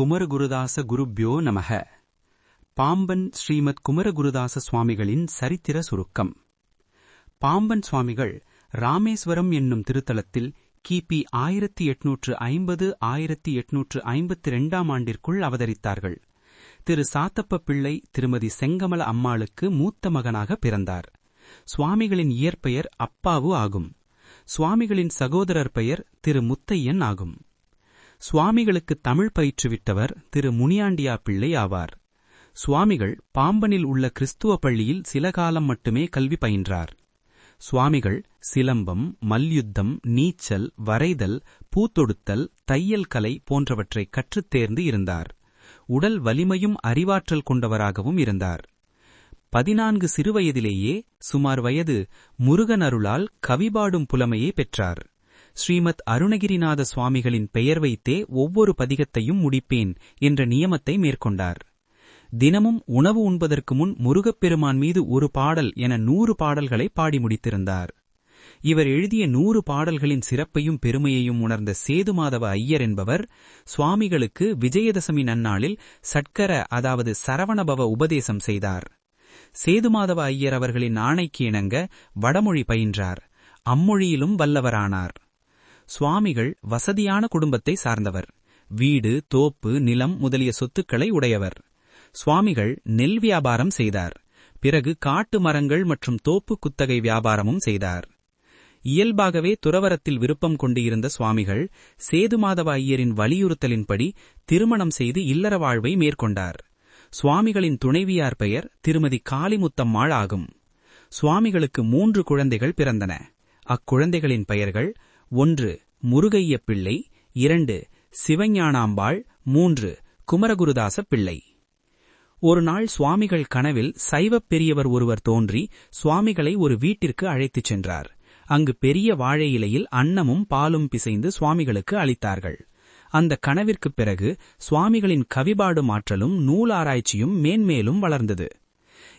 குமரகுருதாச குருப்யோ நமக. பாம்பன் ஸ்ரீமத் குமரகுருதாச சுவாமிகளின் சரித்திர சுருக்கம். பாம்பன் சுவாமிகள் ராமேஸ்வரம் என்னும் திருத்தலத்தில் கிபி ஆயிரத்தி எட்நூற்று ஐம்பது ஆயிரத்தி எட்நூற்று ஐம்பத்தி இரண்டாம் ஆண்டிற்குள் அவதரித்தார்கள். திரு சாத்தப்ப பிள்ளை திருமதி செங்கமல அம்மாளுக்கு மூத்த மகனாக பிறந்தார். சுவாமிகளின் இயற்பெயர் அப்பாவு ஆகும். சுவாமிகளின் சகோதரர் பெயர் திரு முத்தையன் ஆகும். சுவாமிகளுக்கு தமிழ் பயிற்றுவிட்டவர் திரு முனியாண்டியா பிள்ளை ஆவார். சுவாமிகள் பாம்பனில் உள்ள கிறிஸ்துவ பள்ளியில் சில காலம் மட்டுமே கல்வி பயின்றார். சுவாமிகள் சிலம்பம் மல்யுத்தம் நீச்சல் வரைதல் பூத்தொடுத்தல் தையல் கலை போன்றவற்றை கற்றுத் தேர்ந்து இருந்தார். உடல் வலிமையும் அறிவாற்றல் கொண்டவராகவும் இருந்தார். பதினான்கு சிறுவயதிலேயே சுமார் வயது முருகன் அருளால் கவிபாடும் புலமையை பெற்றார். ஸ்ரீமத் அருணகிரிநாத சுவாமிகளின் பெயர் வைத்தே ஒவ்வொரு பதிகத்தையும் முடிப்பேன் என்ற நியமத்தை மேற்கொண்டார். தினமும் உணவு உண்பதற்கு முன் முருகப்பெருமான் மீது ஒரு பாடல் என நூறு பாடல்களை பாடி முடித்திருந்தார். இவர் எழுதிய நூறு பாடல்களின் சிறப்பையும் பெருமையையும் உணர்ந்த சேதுமாதவ ஐயர் என்பவர் சுவாமிகளுக்கு விஜயதசமி நன்னாளில் சட்கர அதாவது சரவணபவ உபதேசம் செய்தார். சேதுமாதவ ஐயர் அவர்களின் ஆணைக்கு இணங்க வடமொழி பயின்றார். அம்மொழியிலும் வல்லவரானார். சுவாமிகள் வசதியான குடும்பத்தை சார்ந்தவர். வீடு தோப்பு நிலம் முதலிய சொத்துக்களை உடையவர். சுவாமிகள் நெல் வியாபாரம் செய்தார். பிறகு காட்டு மரங்கள் மற்றும் தோப்பு குத்தகை வியாபாரமும் செய்தார். இயல்பாகவே துறவரத்தில் விருப்பம் கொண்டு இருந்த சுவாமிகள் சேதுமாதவ ஐயரின் வலியுறுத்தலின்படி திருமணம் செய்து இல்லற வாழ்வை மேற்கொண்டார். சுவாமிகளின் துணைவியார் பெயர் திருமதி காளிமுத்தம்மாள் ஆகும். சுவாமிகளுக்கு மூன்று குழந்தைகள் பிறந்தன. அக்குழந்தைகளின் பெயர்கள் ஒன்று முருகைய பிள்ளை இரண்டு சிவஞானாம்பாள் மூன்று குமரகுருதாச பிள்ளை. ஒரு நாள் சுவாமிகள் கனவில் சைவப் பெரியவர் ஒருவர் தோன்றி சுவாமிகளை ஒரு வீட்டிற்கு அழைத்துச் சென்றார். அங்கு பெரிய வாழை இலையில் அன்னமும் பாலும் பிசைந்து சுவாமிகளுக்கு அளித்தார்கள். அந்த கனவிற்குப் பிறகு சுவாமிகளின் கவிபாடும் ஆற்றலும் நூலாராய்ச்சியும் மேன்மேலும் வளர்ந்தது.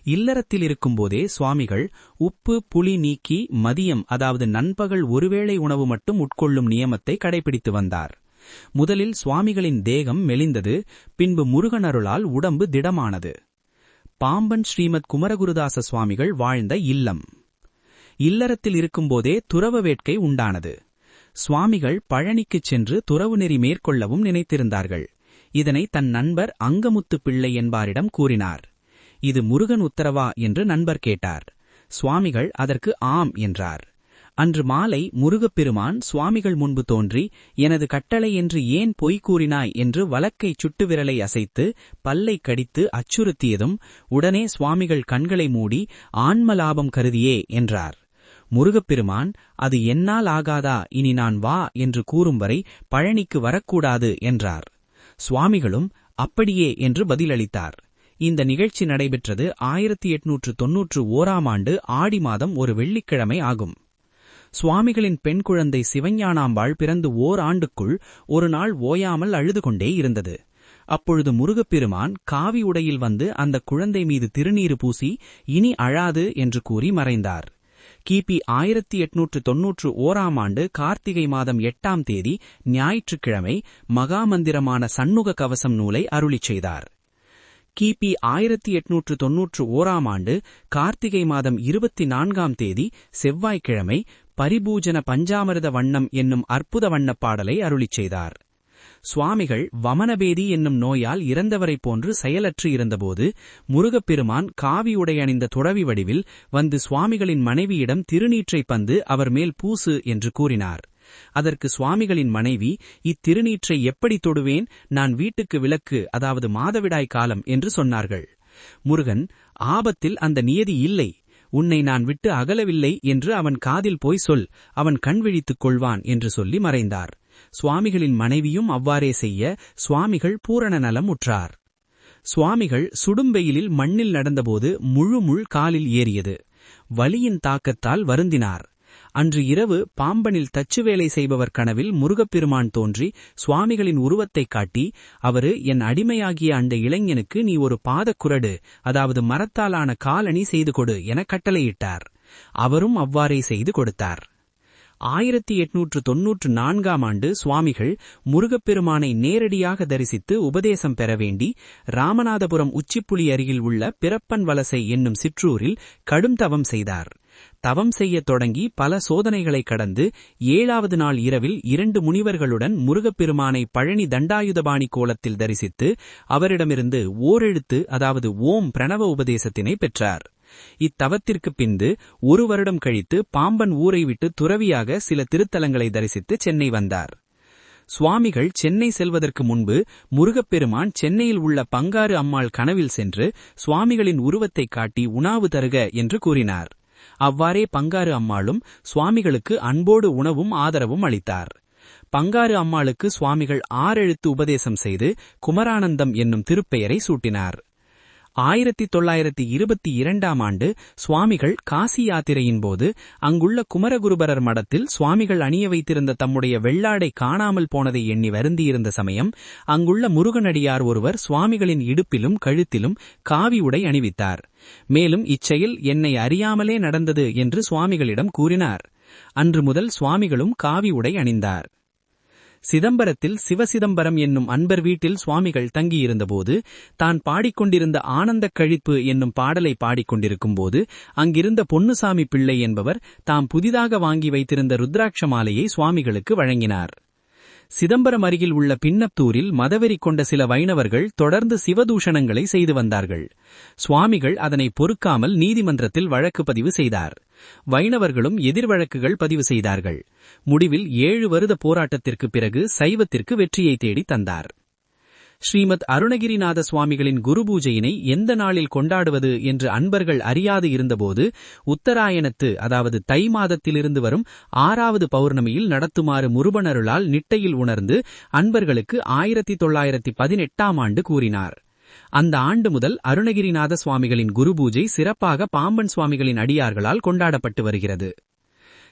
இல்லறத்தில் இருக்கும்போதே சுவாமிகள் உப்பு புளி நீக்கி மதியம் அதாவது நண்பகல் ஒருவேளை உணவு மட்டும் உட்கொள்ளும் நியமத்தை கடைபிடித்து வந்தார். முதலில் சுவாமிகளின் தேகம் மெலிந்தது பின்பு முருகனருளால் உடம்பு திடமானது. பாம்பன் ஸ்ரீமத் குமரகுருதாச சுவாமிகள் வாழ்ந்த இல்லம். இல்லறத்தில் இருக்கும்போதே துறவ வேட்கை உண்டானது. சுவாமிகள் பழனிக்குச் சென்று துறவு நெறி மேற்கொள்ளவும் நினைத்திருந்தார்கள். இதனை தன் நண்பர் அங்கமுத்து பிள்ளை என்பாரிடம் கூறினார். இது முருகன் உத்தரவா என்று நண்பர் கேட்டார். சுவாமிகள் அதற்கு ஆம் என்றார். அன்று மாலை முருகப்பெருமான் சுவாமிகள் முன்பு தோன்றி எனது கட்டளை என்று ஏன் பொய் கூறினாய்? என்று வழக்கை சுட்டு விரலை அசைத்து பல்லை கடித்து அச்சுறுத்தியதும் உடனே சுவாமிகள் கண்களை மூடி ஆன்ம லாபம் கருதியே என்றார். முருகப்பெருமான் அது என்னால் ஆகாதா? இனி நான் வா என்று கூறும் வரை பழனிக்கு வரக்கூடாது என்றார். சுவாமிகளும் அப்படியே என்று பதிலளித்தார். இந்த நிகழ்ச்சி நடைபெற்றது ஆயிரத்தி எட்நூற்று தொன்னூற்று ஓராம் ஆண்டு ஆடி மாதம் ஒரு வெள்ளிக்கிழமை ஆகும். சுவாமிகளின் பெண் குழந்தை சிவஞானாம்பாள் பிறந்து ஓர் ஆண்டுக்குள் ஒரு நாள் ஓயாமல் அழுது கொண்டே இருந்தது. அப்பொழுது முருகப்பெருமான் காவி உடையில் வந்து அந்த குழந்தை மீது திருநீறு பூசி இனி அழாது என்று கூறி மறைந்தார். கிபி ஆயிரத்தி எட்நூற்று தொன்னூற்று ஓராம் ஆண்டு கார்த்திகை மாதம் எட்டாம் தேதி ஞாயிற்றுக்கிழமை மகாமந்திரமான சண்முக கவசம் நூலை அருளிச் செய்தார். கிபி ஆயிரத்தி எட்நூற்று தொன்னூற்று ஓராம் ஆண்டு கார்த்திகை மாதம் இருபத்தி நான்காம் தேதி செவ்வாய்க்கிழமை பரிபூஜன பஞ்சாமிரத வண்ணம் என்னும் அற்புத வண்ணப் பாடலை அருளிச் செய்தார். சுவாமிகள் வமனபேதி என்னும் நோயால் இறந்தவரைப் போன்று செயலற்று இருந்தபோது முருகப்பெருமான் காவி உடை அணிந்த துறவி வடிவில் வந்து சுவாமிகளின் மனைவியிடம் திருநீற்றை பந்து அவர் மேல் பூசு என்று கூறினார். அதற்கு சுவாமிகளின் மனைவி இத்திருநீற்றை எப்படி தொடுவேன்? நான் வீட்டுக்கு விளக்கு அதாவது மாதவிடாய் காலம் என்று சொன்னார்கள். முருகன் ஆபத்தில் அந்த நியதி இல்லை. உன்னை நான் விட்டு அகலவில்லை என்று அவன் காதில் போய் சொல். அவன் கண் விழித்துக் கொள்வான் என்று சொல்லி மறைந்தார். சுவாமிகளின் மனைவியும் அவ்வாறே செய்ய சுவாமிகள் பூரண நலம் உற்றார். சுவாமிகள் சுடும்பெயிலில் மண்ணில் நடந்தபோது முழு முள் காலில் ஏறியது. வலியின் தாக்கத்தால் வருந்தினார். அன்று இரவு பாம்பனில் தச்சு வேலை செய்பவர் கனவில் முருகப்பெருமான் தோன்றி சுவாமிகளின் உருவத்தைக் காட்டி அவரு என் அடிமையாகிய அந்த இளைஞனுக்கு நீ ஒரு பாதக்குரடு அதாவது மரத்தாலான காலணி செய்து கொடு என கட்டளையிட்டார். அவரும் அவ்வாறே செய்து கொடுத்தார். ஆயிரத்தி எட்நூற்று தொன்னூற்று நான்காம் ஆண்டு சுவாமிகள் முருகப்பெருமானை நேரடியாக தரிசித்து உபதேசம் பெற வேண்டி ராமநாதபுரம் உச்சிப்புலி அருகில் உள்ள பிறப்பன் வலசை என்னும் சிற்றூரில் கடும் தவம் செய்தார். தவம் செய்யத் தொடங்கி பல சோதனைகளை கடந்து ஏழாவது நாள் இரவில் இரண்டு முனிவர்களுடன் முருகப்பெருமானை பழனி தண்டாயுதபாணி கோலத்தில் தரிசித்து அவரிடமிருந்து ஓரெழுத்து அதாவது ஓம் பிரணவ உபதேசத்தினை பெற்றார். இத்தவத்திற்கு பிந்து ஒரு வருடம் கழித்து பாம்பன் ஊரை விட்டு துறவியாக சில திருத்தலங்களை தரிசித்து சென்னை வந்தார். சுவாமிகள் சென்னை செல்வதற்கு முன்பு முருகப்பெருமான் சென்னையில் உள்ள பங்காறு அம்மாள் கனவில் சென்று சுவாமிகளின் உருவத்தைக் காட்டி உணவு தருக என்று கூறினார். அவ்வாறே பங்காரு அம்மாளும் சுவாமிகளுக்கு அன்போடு உணவும் ஆதரவும் அளித்தார். பங்காரு அம்மாளுக்கு சுவாமிகள் ஆறெழுத்து உபதேசம் செய்து குமரானந்தம் என்னும் திருப்பெயரை சூட்டினார். ஆயிரத்தி தொள்ளாயிரத்தி இருபத்தி இரண்டாம் ஆண்டு சுவாமிகள் காசி யாத்திரையின் போது அங்குள்ள குமரகுருபரர் மடத்தில் சுவாமிகள் அணிய வைத்திருந்த தம்முடைய வெள்ளாடை காணாமல் போனதை எண்ணி வருந்தியிருந்த சமயம் அங்குள்ள முருகனடியார் ஒருவர் சுவாமிகளின் இடுப்பிலும் கழுத்திலும் காவி உடை அணிவித்தார். மேலும் இச்செயல் என்னை அறியாமலே நடந்தது என்று சுவாமிகளிடம் கூறினார். அன்று முதல் சுவாமிகளும் காவி உடை அணிந்தார். சிதம்பரத்தில் சிவசிதம்பரம் என்னும் அன்பர் வீட்டில் சுவாமிகள் தங்கியிருந்தபோது தான் பாடிக்கொண்டிருந்த ஆனந்தக் கழிப்பு என்னும் பாடலை பாடிக்கொண்டிருக்கும்போது அங்கிருந்த பொன்னுசாமி பிள்ளை என்பவர் தாம் புதிதாக வாங்கி வைத்திருந்த ருத்ராட்ச மாலையை சுவாமிகளுக்கு வழங்கினார். சிதம்பரம் அருகில் உள்ள பின்னத்தூரில் மதவெறி கொண்ட சில வைணவர்கள் தொடர்ந்து சிவதூஷணங்களை செய்து வந்தார்கள். சுவாமிகள் அதனை பொறுக்காமல் நீதிமன்றத்தில் வழக்கு பதிவு செய்தார். வைணவர்களும் எதிர் வழக்குகள் பதிவு செய்தார்கள். முடிவில் ஏழு வருட போராட்டத்திற்கு பிறகு சைவத்திற்கு வெற்றியை தேடி தந்தார். ஸ்ரீமத் அருணகிரிநாத சுவாமிகளின் குரு பூஜையினை எந்த நாளில் கொண்டாடுவது என்று அன்பர்கள் அறியாது இருந்தபோது உத்தராயணத்து அதாவது தை மாதத்திலிருந்து வரும் ஆறாவது பௌர்ணமியில் நடத்துமாறு முருபனருளால் நிட்டையில் உணர்ந்து அன்பர்களுக்கு ஆயிரத்தி தொள்ளாயிரத்தி பதினெட்டாம் ஆண்டு கூறினார். அந்த ஆண்டு முதல் அருணகிரிநாத சுவாமிகளின் குரு பூஜை சிறப்பாக பாம்பன் சுவாமிகளின் அடியார்களால் கொண்டாடப்பட்டு வருகிறது.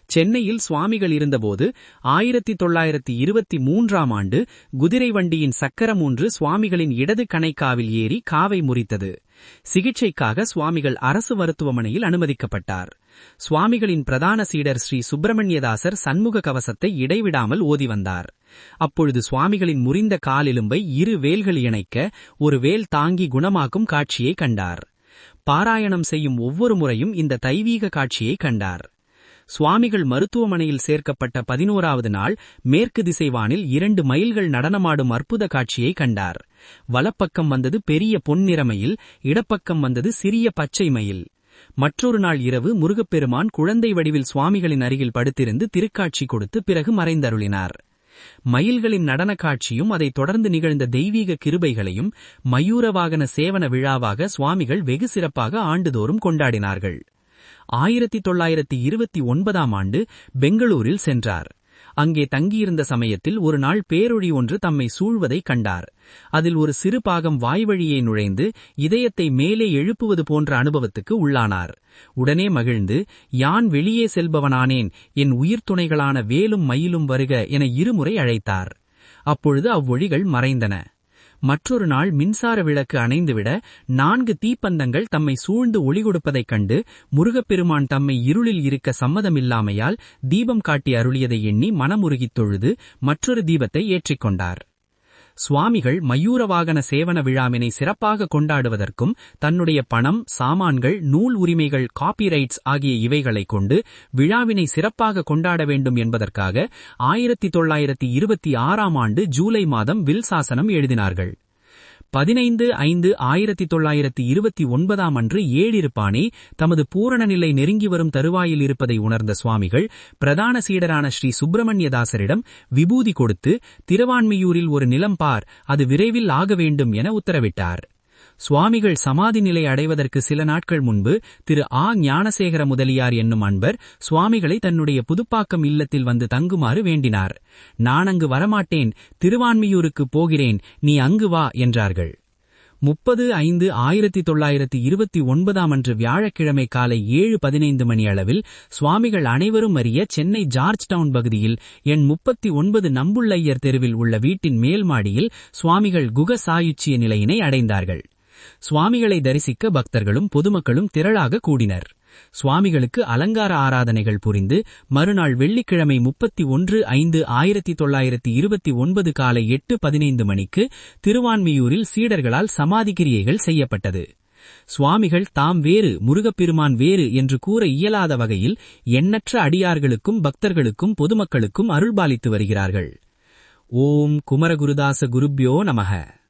சென்னையில் சுவாமிகள் இருந்தபோது ஆயிரத்தி தொள்ளாயிரத்தி இருபத்தி மூன்றாம் ஆண்டு குதிரை வண்டியின் சக்கரம் ஒன்று சுவாமிகளின் இடது கணைக்காவில் ஏறி காவை முறித்தது. சிகிச்சைக்காக சுவாமிகள் அரசு மருத்துவமனையில் அனுமதிக்கப்பட்டார். சுவாமிகளின் பிரதான சீடர் ஸ்ரீ சுப்பிரமணியதாசர் சண்முக கவசத்தை இடைவிடாமல் ஓதி வந்தார். அப்பொழுது சுவாமிகளின் முறிந்த காலெலும்பை இரு வேல்கள் இணைக்க ஒரு வேல் தாங்கி குணமாக்கும் காட்சியை கண்டார். பாராயணம் செய்யும் ஒவ்வொரு முறையும் இந்த தைவீக காட்சியை கண்டார். சுவாமிகள் மருத்துவமனையில் சேர்க்கப்பட்ட பதினோராவது நாள் மேற்கு திசைவானில் இரண்டு மைல்கள் நடனமாடும் அற்புத காட்சியை கண்டார். வலப்பக்கம் வந்தது பெரிய பொன்னிறமையில் இடப்பக்கம் வந்தது சிறிய பச்சை மயில். மற்றொரு நாள் இரவு முருகப்பெருமான் குழந்தை வடிவில் சுவாமிகளின் அருகில் படுத்திருந்து திருக்காட்சி கொடுத்து பிறகு மறைந்தருளினார். மயில்களின் நடன காட்சியும் அதைத் தொடர்ந்து நிகழ்ந்த தெய்வீக கிருபைகளையும் மயூரவாகன சேவன விழாவாக சுவாமிகள் வெகு சிறப்பாக ஆண்டுதோறும் கொண்டாடினார்கள். ஆயிரத்தி தொள்ளாயிரத்தி இருபத்தி ஒன்பதாம் ஆண்டு பெங்களூரில் சென்றார். அங்கே தங்கியிருந்த சமயத்தில் ஒரு நாள் பேரொழி ஒன்று தம்மை சூழ்வதை கண்டார். அதில் ஒரு சிறு பாகம் வாய்வழியே நுழைந்து இதயத்தை மேலே எழுப்புவது போன்ற அனுபவத்துக்கு உள்ளானார். உடனே மகிழ்ந்து யான் வெளியே செல்பவனானேன்? என் உயிர் துணைகளான வேலும் மயிலும் வருக என இருமுறை அழைத்தார். அப்பொழுது அவ்வொழிகள் மறைந்தன. மற்றொரு நாள் மின்சார விளக்கு அணைந்துவிட நான்கு தீப்பந்தங்கள் தம்மை சூழ்ந்து ஒளி கொடுப்பதைக் கண்டு முருகப்பெருமான் தம்மை இருளில் இருக்க சம்மதமில்லாமையால் தீபம் காட்டி அருளியதை எண்ணி மனமுருகித் தொழுது மற்றொரு தீபத்தை ஏற்றிக்கொண்டார் சுவாமிகள் மயூரவாகன சேவன விழாவினை சிறப்பாக கொண்டாடுவதற்கும் தன்னுடைய பணம் சாமான்கள் நூல் உரிமைகள் காப்பிரைட்ஸ் ஆகிய இவைகளைக் கொண்டு விழாவினை சிறப்பாக கொண்டாட வேண்டும் என்பதற்காக ஆயிரத்தி தொள்ளாயிரத்தி இருபத்தி ஆறாம் ஆண்டு ஜூலை மாதம் வில் சாசனம் எழுதினார்கள். பதினைந்து ஐந்து ஆயிரத்தி தொள்ளாயிரத்தி இருபத்தி ஒன்பதாம் அன்று ஏழிருப்பானே தமது பூரண நிலை நெருங்கி வரும் தருவாயில் இருப்பதை உணர்ந்த சுவாமிகள் பிரதான சீடரான ஸ்ரீ சுப்பிரமணியதாசரிடம் விபூதி கொடுத்து திருவான்மியூரில் ஒரு நிலம் பார் அது விரைவில் ஆக வேண்டும் என உத்தரவிட்டார். சுவாமிகள் சமாதி நிலை அடைவதற்கு சில நாட்கள் முன்பு திரு ஆ ஞானசேகர முதலியார் என்னும் அன்பர் சுவாமிகளை தன்னுடைய புதுப்பாக்கம் இல்லத்தில் வந்து தங்குமாறு வேண்டினார். நான் அங்கு வரமாட்டேன். திருவான்மியூருக்கு போகிறேன். நீ அங்கு வா என்றார்கள். முப்பது ஐந்து ஆயிரத்தி தொள்ளாயிரத்தி இருபத்தி ஒன்பதாம் அன்று வியாழக்கிழமை காலை ஏழு பதினைந்து மணி அளவில் சுவாமிகள் அனைவரும் அறிய சென்னை ஜார்ஜ் டவுன் பகுதியில் எண் முப்பத்தி ஒன்பது நம்புள்ளையர் தெருவில் உள்ள வீட்டின் மேல் மாடியில் சுவாமிகள் குக சாயுச்சிய நிலையினை அடைந்தார்கள். சுவாமிகளை தரிசிக்க பக்தர்களும் பொதுமக்களும் திரளாக கூடினர். சுவாமிகளுக்கு அலங்கார ஆராதனைகள் புரிந்து மறுநாள் வெள்ளிக்கிழமை முப்பத்தி ஒன்று ஐந்து ஆயிரத்தி தொள்ளாயிரத்தி இருபத்தி ஒன்பது காலை எட்டு பதினைந்து மணிக்கு திருவான்மியூரில் சீடர்களால் சமாதி கிரியைகள் செய்யப்பட்டது. சுவாமிகள் தாம் வேறு முருகப்பெருமான் வேறு என்று கூற இயலாத வகையில் எண்ணற்ற அடியார்களுக்கும் பக்தர்களுக்கும் பொதுமக்களுக்கும் அருள்பாலித்து வருகிறார்கள். ஓம் குமரகுருதாச குருப்யோ நமக.